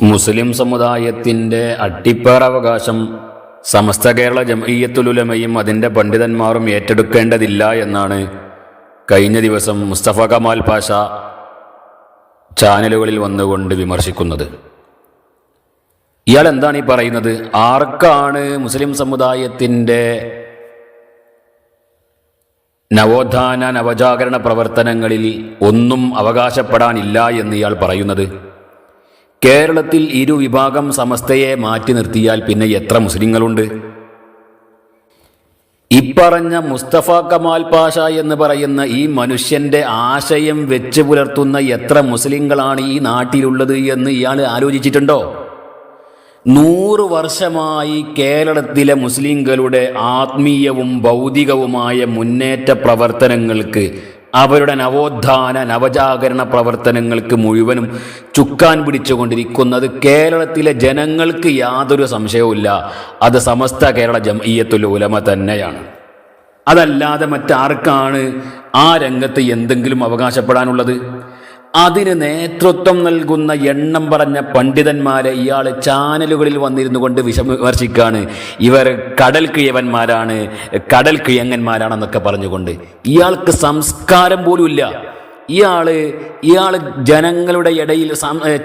മുസ്ലിം സമുദായത്തിന്റെ അട്ടിപ്പേറവകാശം സമസ്ത കേരള ജമീയത്തുലുലമയും അതിന്റെ പണ്ഡിതന്മാരും ഏറ്റെടുക്കേണ്ടതില്ല എന്നാണ് കഴിഞ്ഞ ദിവസം മുസ്തഫ കമാൽ പാഷ ചാനലുകളിൽ വന്നുകൊണ്ട് വിമർശിക്കുന്നത്. ഇയാൾ എന്താണ് ഈ പറയുന്നത്? ആർക്കാണ് മുസ്ലിം സമുദായത്തിന്റെ നവോത്ഥാന നവജാഗരണ പ്രവർത്തനങ്ങളിൽ ഒന്നും അവകാശപ്പെടാനില്ല എന്ന് ഇയാൾ പറയുന്നത്? കേരളത്തിൽ ഇരു വിഭാഗം സമസ്തയെ മാറ്റി നിർത്തിയാൽ പിന്നെ എത്ര മുസ്ലിങ്ങളുണ്ട്? ഇപ്പറഞ്ഞ മുസ്തഫ കമാൽ പാഷ എന്ന് പറയുന്ന ഈ മനുഷ്യന്റെ ആശയം വെച്ച് പുലർത്തുന്ന എത്ര മുസ്ലിങ്ങളാണ് ഈ നാട്ടിലുള്ളത് എന്ന് ഇയാൾ ആലോചിച്ചിട്ടുണ്ടോ? നൂറ് വർഷമായി കേരളത്തിലെ മുസ്ലിങ്ങളുടെ ആത്മീയവും ഭൗതികവുമായ മുന്നേറ്റ പ്രവർത്തനങ്ങൾക്ക് അവരുടെ നവോത്ഥാന നവജാഗരണ പ്രവർത്തനങ്ങൾക്ക് മുഴുവനും ചുക്കാൻ പിടിച്ചുകൊണ്ടിരിക്കുന്നത് കേരളത്തിലെ ജനങ്ങൾക്ക് യാതൊരു സംശയവുമില്ല. അത് സമസ്ത കേരള ജംഇയ്യത്തുൽ ഉലമ തന്നെയാണ്. അതല്ലാതെ മറ്റാർക്കാണ് ആ രംഗത്ത് എന്തെങ്കിലും അവകാശപ്പെടാനുള്ളത്? അതിന് നേതൃത്വം നൽകുന്ന എണ്ണം പറഞ്ഞ പണ്ഡിതന്മാരെ ഇയാൾ ചാനലുകളിൽ വന്നിരുന്നു കൊണ്ട് വിശമർശിക്കുകയാണ് ഇവർ കടൽ കിഴവന്മാരാണ് കടൽ കിഴങ്ങന്മാരാണെന്നൊക്കെ പറഞ്ഞുകൊണ്ട്. ഇയാൾക്ക് സംസ്കാരം പോലും ഇല്ല. ഇയാൾ ഇയാൾ ജനങ്ങളുടെ ഇടയിൽ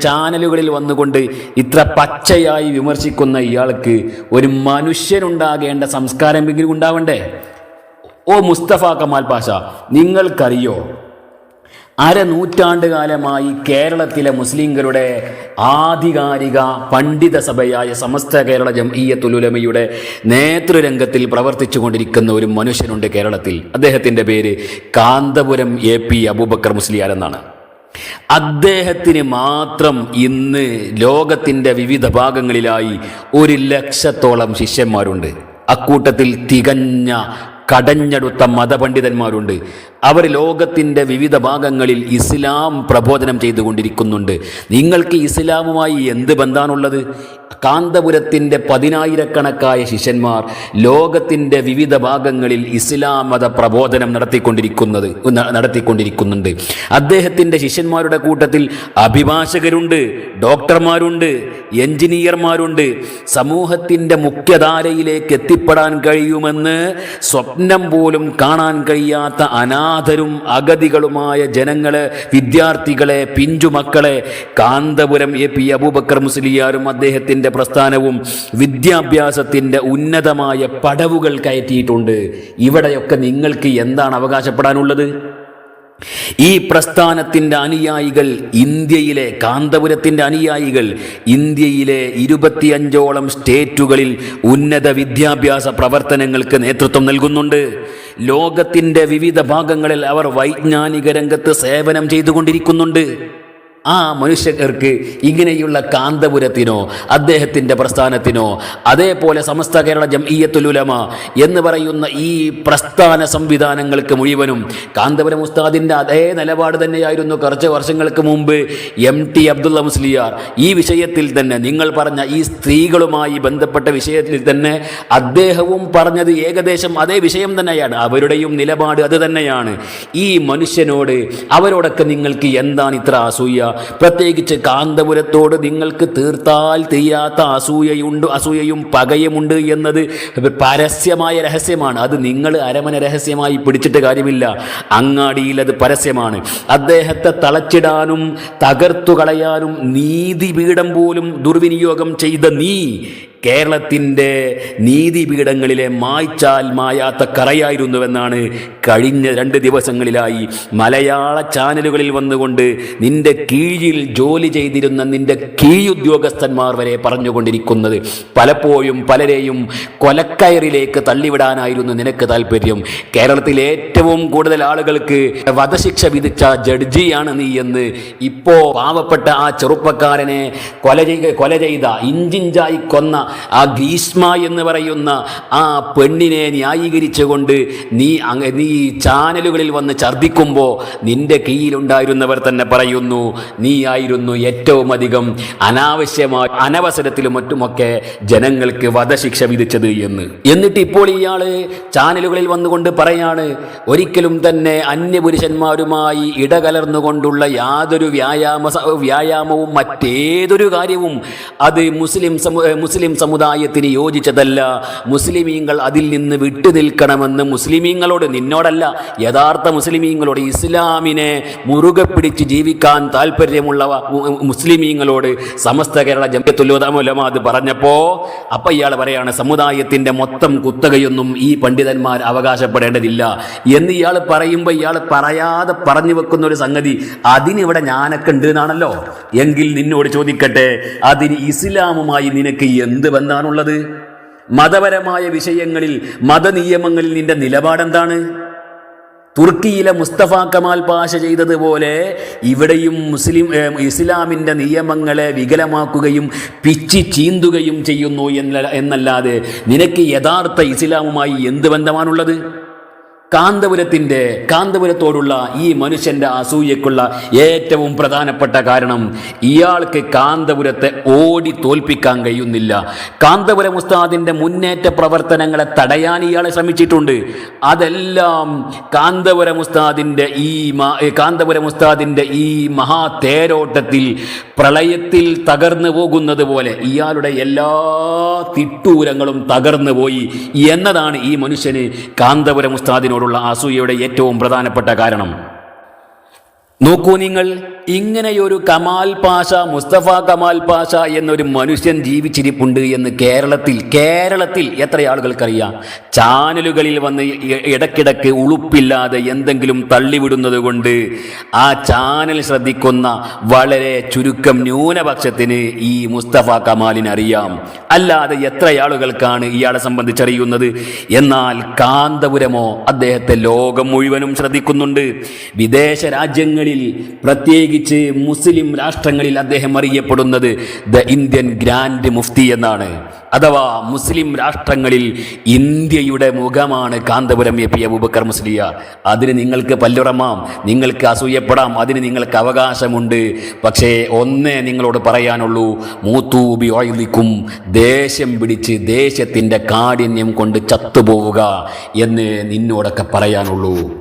ചാനലുകളിൽ വന്നുകൊണ്ട് ഇത്ര പച്ചയായി വിമർശിക്കുന്ന ഇയാൾക്ക് ഒരു മനുഷ്യനുണ്ടാകേണ്ട സംസ്കാരമെങ്കിലും ഉണ്ടാവണ്ടേ? ഓ മുസ്തഫ കമാൽ പാഷ നിങ്ങൾക്കറിയോ? അരനൂറ്റാണ്ട് കാലമായി കേരളത്തിലെ മുസ്ലിങ്ങളുടെ ആധികാരിക പണ്ഡിത സഭയായ സമസ്ത കേരള ജംഇയത്തുലുലമയുടെ നേതൃരംഗത്തിൽ പ്രവർത്തിച്ചു കൊണ്ടിരിക്കുന്ന ഒരു മനുഷ്യനുണ്ട് കേരളത്തിൽ. അദ്ദേഹത്തിന്റെ പേര് കാന്തപുരം എ പി അബൂബക്കർ മുസ്ലിയാർ എന്നാണ്. അദ്ദേഹത്തിന് മാത്രം ഇന്ന് ലോകത്തിന്റെ വിവിധ ഭാഗങ്ങളിലായി ഒരു ലക്ഷത്തോളം ശിഷ്യന്മാരുണ്ട്. അക്കൂട്ടത്തിൽ തികഞ്ഞ കടഞ്ഞെടുത്ത മതപണ്ഡിതന്മാരുണ്ട്. അവർ ലോകത്തിന്റെ വിവിധ ഭാഗങ്ങളിൽ ഇസ്ലാം പ്രബോധനം ചെയ്തുകൊണ്ടിരിക്കുന്നുണ്ട്. നിങ്ങൾക്ക് ഇസ്ലാമുമായി എന്ത് ബന്ധാണുള്ളത്? കാന്തപുരത്തിന്റെ പതിനായിരക്കണക്കായ ശിഷ്യന്മാർ ലോകത്തിന്റെ വിവിധ ഭാഗങ്ങളിൽ ഇസ്ലാം മത പ്രബോധനം നടത്തിക്കൊണ്ടിരിക്കുന്നത് നടത്തിക്കൊണ്ടിരിക്കുന്നുണ്ട്. അദ്ദേഹത്തിന്റെ ശിഷ്യന്മാരുടെ കൂട്ടത്തിൽ അഭിഭാഷകരുണ്ട് ഡോക്ടർമാരുണ്ട് എഞ്ചിനീയർമാരുണ്ട് സമൂഹത്തിന്റെ മുഖ്യധാരയിലേക്ക് എത്തിപ്പെടാൻ കഴിയുമെന്ന് സ്വപ്നം പോലും കാണാൻ കഴിയാത്ത അനാഥരും അഗതികളുമായ ജനങ്ങളെ വിദ്യാർത്ഥികളെ പിഞ്ചുമക്കളെ കാന്തപുരം എ പി അബൂബക്കർ മുസ്ലിയാരും അദ്ദേഹത്തിന്റെ പ്രസ്ഥാനവും വിദ്യാഭ്യാസത്തിന്റെ ഉന്നതമായ പടവുകൾ കയറ്റിയിട്ടുണ്ട്. ഇവിടെയൊക്കെ നിങ്ങൾക്ക് എന്താണ് അവകാശപ്പെടാനുള്ളത്? ഈ പ്രസ്ഥാനത്തിന്റെ അനുയായികൾ ഇന്ത്യയിലെ കാന്തപുരത്തിന്റെ അനുയായികൾ ഇന്ത്യയിലെ ഇരുപത്തിയഞ്ചോളം സ്റ്റേറ്റുകളിൽ ഉന്നത വിദ്യാഭ്യാസ പ്രവർത്തനങ്ങൾക്ക് നേതൃത്വം നൽകുന്നുണ്ട്. ലോകത്തിന്റെ വിവിധ ഭാഗങ്ങളിൽ അവർ വൈജ്ഞാനിക രംഗത്ത് സേവനം ചെയ്തുകൊണ്ടിരിക്കുന്നുണ്ട്. ആ മനുഷ്യർക്ക് ഇങ്ങനെയുള്ള കാന്തപുരത്തിനോ അദ്ദേഹത്തിന്റെ പ്രസ്ഥാനത്തിനോ അതേപോലെ സമസ്ത കേരള ജംഇയത്തുലുലമ എന്ന് പറയുന്ന ഈ പ്രസ്ഥാന സംവിധാനങ്ങൾക്ക് മുഴുവനും കാന്തപുരം ഉസ്താദിന്റെ അതേ നിലപാട് തന്നെയായിരുന്നു കുറച്ച് വർഷങ്ങൾക്ക് മുമ്പ് എം ടി അബ്ദുള്ള മുസ്ലിയാർ. ഈ വിഷയത്തിൽ തന്നെ നിങ്ങൾ പറഞ്ഞ ഈ സ്ത്രീകളുമായി ബന്ധപ്പെട്ട വിഷയത്തിൽ തന്നെ അദ്ദേഹവും പറഞ്ഞത് ഏകദേശം അതേ വിഷയം തന്നെയാണ്. അവരുടെയും നിലപാട് അത് തന്നെയാണ്. ഈ മനുഷ്യനോട് അവരോടൊക്കെ നിങ്ങൾക്ക് എന്താണ് ഇത്ര അസൂയ? പ്രത്യേകിച്ച് കാന്തപുരത്തോട് നിങ്ങൾക്ക് തീർത്താൽ തീയാത്ത അസൂയയുണ്ട് അസൂയയും പകയുമുണ്ട് എന്നത് പരസ്യമായ രഹസ്യമാണ്. അത് നിങ്ങൾ അരമന രഹസ്യമായി പിടിച്ചിട്ട് കാര്യമില്ല. അങ്ങാടിയിൽ അത് പരസ്യമാണ്. അദ്ദേഹത്തെ തളച്ചിടാനും തകർത്തു കളയാനും നീതി നീതിപീഠം പോലും ദുർവിനിയോഗം ചെയ്ത നീ കേരളത്തിന്റെ നീതിപീഠങ്ങളിലെ മായ്ച്ചാൽ മായാത്ത കറയായിരുന്നുവെന്നാണ് കഴിഞ്ഞ രണ്ട് ദിവസങ്ങളിലായി മലയാള ചാനലുകളിൽ വന്നുകൊണ്ട് നിന്റെ കീഴിൽ ജോലി ചെയ്തിരുന്ന നിന്റെ കീഴുദ്യോഗസ്ഥന്മാർ വരെ പറഞ്ഞുകൊണ്ടിരിക്കുന്നത്. പലപ്പോഴും പലരെയും കൊലക്കയറിലേക്ക് തള്ളിവിടാനായിരുന്നു നിനക്ക് താല്പര്യം. കേരളത്തിൽ ഏറ്റവും കൂടുതൽ ആളുകൾക്ക് വധശിക്ഷ വിധിച്ച ജഡ്ജിയാണ് നീ എന്ന് ഇപ്പോൾ പാവപ്പെട്ട ആ ചെറുപ്പക്കാരനെ കൊല ചെയ്ത കൊല ചെയ്ത ഇഞ്ചിഞ്ചായി കൊന്ന ആ ഗ്രീഷ്മ എന്ന് പറയുന്ന ആ പെണ്ണിനെ ന്യായീകരിച്ചുകൊണ്ട് നീ നീ ചാനലുകളിൽ വന്ന് ഛർദ്ദിക്കുമ്പോൾ നിന്റെ കീഴിലുണ്ടായിരുന്നവർ തന്നെ പറയുന്നു നീ ആയിരുന്നു ഏറ്റവും അധികം അനാവശ്യമായ അനവസരത്തിലും മറ്റുമൊക്കെ ജനങ്ങൾക്ക് വധശിക്ഷ വിധിച്ചത് എന്ന്. എന്നിട്ട് ഇപ്പോൾ ഇയാൾ ചാനലുകളിൽ വന്നുകൊണ്ട് പറയാണ് ഒരിക്കലും തന്നെ അന്യപുരുഷന്മാരുമായി ഇടകലർന്നുകൊണ്ടുള്ള യാതൊരു വ്യായാമ വ്യായാമവും മറ്റേതൊരു കാര്യവും അത് മുസ്ലിം മുസ്ലിം സമുദായത്തിന് യോജിച്ചതല്ല. മുസ്ലിമീങ്ങൾ അതിൽ നിന്ന് വിട്ടുനിൽക്കണമെന്ന് മുസ്ലിമീങ്ങളോട് നിന്നോടല്ല. യഥാർത്ഥ മുസ്ലിമീങ്ങളോട് ഇസ്ലാമിനെ മുറുകെ പിടിച്ച് ജീവിക്കാൻ താല്പര്യമുള്ള മുസ്ലിമീങ്ങളോട് സമസ്ത കേരള ജമ്യത്തുല്ലോദമലമ അത് പറഞ്ഞപ്പോ അപ്പൊ ഇയാൾ പറയാണ് സമുദായത്തിന്റെ മൊത്തം കുത്തകയൊന്നും ഈ പണ്ഡിതന്മാർ അവകാശപ്പെടേണ്ടതില്ല. എന്ന് ഇയാൾ പറയുമ്പോൾ ഇയാൾ പറയാതെ പറഞ്ഞു വെക്കുന്ന ഒരു സംഗതി അതിനിവിടെ ഞാനൊക്കെ ഉണ്ട് എന്നാണല്ലോ. എങ്കിൽ നിന്നോട് ചോദിക്കട്ടെ അതിന് ഇസ്ലാമുമായി നിനക്ക് എന്ത് ബന്ധാണുള്ളത് മതപരമായ വിഷയങ്ങളിൽ മതനിയമങ്ങളിൽ നിന്റെ നിലപാടെന്താണ്? തുർക്കിയിലെ മുസ്തഫ കമാൽ പാഷ ചെയ്തതുപോലെ ഇവിടെയും മുസ്ലിം ഇസ്ലാമിന്റെ നിയമങ്ങളെ വികലമാക്കുകയും പിച്ചി ചീന്തുകയും ചെയ്യുന്നു എന്ന എന്നല്ലാതെ നിനക്ക് യഥാർത്ഥ ഇസ്ലാമുമായി എന്ത് ബന്ധമാണുള്ളത്? കാന്തപുരത്തിന്റെ കാന്തപുരത്തോടുള്ള ഈ മനുഷ്യന്റെ അസൂയക്കുള്ള ഏറ്റവും പ്രധാനപ്പെട്ട കാരണം ഇയാൾക്ക് കാന്തപുരത്തെ ഓടി തോൽപ്പിക്കാൻ കഴിയുന്നില്ല. കാന്തപുരം ഉസ്താദിന്റെ മുന്നേറ്റ പ്രവർത്തനങ്ങളെ തടയാൻ ഇയാൾ ശ്രമിച്ചിട്ടുണ്ട്. അതെല്ലാം കാന്തപുരം ഉസ്താദിന്റെ ഈ കാന്തപുരം ഉസ്താദിന്റെ ഈ മഹാ തേരോട്ടത്തിൽ പ്രളയത്തിൽ തകർന്നു പോകുന്നത് പോലെ ഇയാളുടെ എല്ലാ തിട്ടൂരങ്ങളും തകർന്നു പോയി എന്നതാണ് ഈ മനുഷ്യന് കാന്തപുരം ഉസ്താദിനോടുള്ള അസൂയയുടെ ഏറ്റവും പ്രധാനപ്പെട്ട കാരണം. നോക്കൂ നിങ്ങൾ ഇങ്ങനെയൊരു കമാൽ പാഷ മുസ്തഫ കമാൽ പാഷ എന്നൊരു മനുഷ്യൻ ജീവിച്ചിരിപ്പുണ്ട് എന്ന് കേരളത്തിൽ കേരളത്തിൽ എത്ര ആളുകൾക്കറിയാം? ചാനലുകളിൽ വന്ന് ഇടക്കിടക്ക് ഉളുപ്പില്ലാതെ എന്തെങ്കിലും തള്ളിവിടുന്നത് കൊണ്ട് ആ ചാനൽ ശ്രദ്ധിക്കുന്ന വളരെ ചുരുക്കം ന്യൂനപക്ഷത്തിന് ഈ മുസ്തഫ കമാലിന് അറിയാം അല്ലാതെ എത്ര ആളുകൾക്കാണ് ഇയാളെ സംബന്ധിച്ചറിയുന്നത്? എന്നാൽ കാന്തപുരമോ അദ്ദേഹത്തെ ലോകം മുഴുവനും ശ്രദ്ധിക്കുന്നുണ്ട്. വിദേശ രാജ്യങ്ങളിൽ പ്രത്യേകിച്ച് മുസ്ലിം രാഷ്ട്രങ്ങളിൽ അദ്ദേഹം അറിയപ്പെടുന്നത് ദ ഇന്ത്യൻ ഗ്രാൻഡ് മുഫ്തി എന്നാണ്. അഥവാ മുസ്ലിം രാഷ്ട്രങ്ങളിൽ ഇന്ത്യയുടെ മുഖമാണ് കാന്തപുരം എ പി അബൂബക്കർ മുസ്ലിയ. അതിന് നിങ്ങൾക്ക് പല്ലുറമാം നിങ്ങൾക്ക് അസൂയപ്പെടാം അതിന് നിങ്ങൾക്ക് അവകാശമുണ്ട്. പക്ഷേ ഒന്നേ നിങ്ങളോട് പറയാനുള്ളൂ മൂത്തൂബി ഓയിലിക്കും ദേഷ്യം പിടിച്ച് ദേശത്തിന്റെ കാഠിന്യം കൊണ്ട് ചത്തുപോവുക എന്ന് നിന്നോടൊക്കെ പറയാനുള്ളൂ.